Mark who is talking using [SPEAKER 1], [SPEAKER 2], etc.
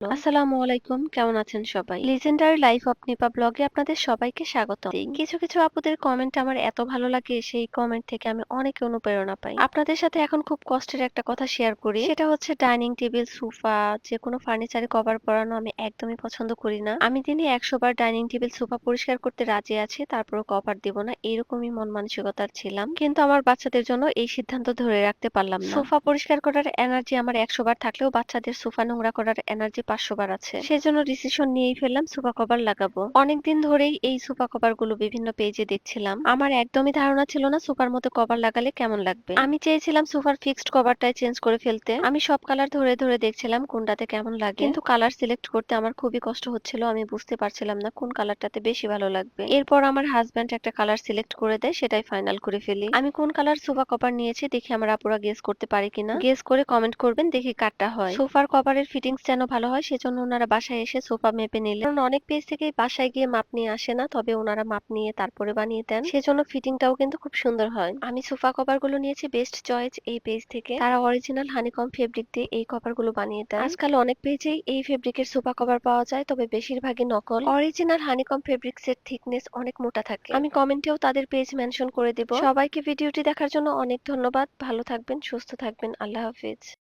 [SPEAKER 1] আসসালামু আলাইকুম, কেমন আছেন সবাই? লিজেন্ডারি লাইফ অফ ব্লগে আপনাদের সবাইকে স্বাগত। কিছু কিছু আপুদের কমেন্ট আমার এত ভালো লাগে, সেই কমেন্ট থেকে আমি অনেক অনুপ্রেরণা পাই। আপনাদের সাথে এখন খুব কষ্টের একটা কথা শেয়ার করি। সেটা হচ্ছে ডাইনিং টেবিল সোফা যে কোনো ফার্নিচারে কভার পরানো আমি একদমই পছন্দ করি না। আমি দিনে একশো বার ডাইনিং টেবিল সোফা পরিষ্কার করতে রাজি আছি, তারপরও কভার দিব না, এরকমই মন মানসিকতার ছিলাম। কিন্তু আমার বাচ্চাদের জন্য এই সিদ্ধান্ত ধরে রাখতে পারলাম সোফা পরিষ্কার করার এনার্জি আমার একশো বার থাকলেও বাচ্চাদের সোফা নোংরা করার এনার্জি পাঁচশো বার আছে। সেজন্য ডিসিশন নিয়েই ফেললাম সোফা কভার লাগাবো। অনেকদিন ধরেই এই সোফা কভারগুলো বিভিন্ন পেজে দেখছিলাম। আমার একদমই ধারণা ছিল না সোফার মতো কভার লাগালে কেমন লাগবে। আমি চেয়েছিলাম সোফার ফিক্সড কভারটাই চেঞ্জ করে ফেলতে। আমি সব কালার ধরে ধরে দেখছিলাম কোনটাতে কেমন লাগে। কিন্তু কালার সিলেক্ট করতে আমার খুবই কষ্ট হচ্ছিল। আমি বুঝতে পারছিলাম না কোন কালারটাতে বেশি ভালো লাগবে। এরপর আমার হাজব্যান্ড একটা কালার সিলেক্ট করে দেয়, সেটাই ফাইনাল করে ফেলি। আমি কোন কালার সোফা কভার নিয়েছি দেখি আমার আপুরা গেস করতে পারে কিনা। গেস করে কমেন্ট করবেন, দেখি কারটা হয়। সোফার কভারের ফিটিংস যেন ভালো হয় সেজন্য ওনারা বাসায় এসে সোফা মেপে নিলেন। কারণ অনেক পেজ থেকেই বাসায় গিয়ে মাপ নিয়ে আসে না, তবে ওনারা মাপ নিয়ে তারপরে বানিয়ে দেন। সেজন্য ফিটিংটাও কিন্তু খুব সুন্দর হয়। আমি সোফা কভারগুলো নিয়েছি বেস্ট চয়েস এই পেজ থেকে। তারা অরিজিনাল হানিকম ফেব্রিক দিয়ে এই কভারগুলো বানিয়ে দেয় আজকাল অনেক পেজেই এই ফেব্রিকের সোফা কভার পাওয়া যায়, তবে বেশিরভাগই নকল। অরিজিনাল হানিকম ফেব্রিক্স এর থিকনেস অনেক মোটা থাকে। আমি কমেন্টেও তাদের পেজ মেনশন করে দিব। সবাইকে ভিডিওটি দেখার জন্য অনেক ধন্যবাদ। ভালো থাকবেন, সুস্থ থাকবেন। আল্লাহ হাফিজ।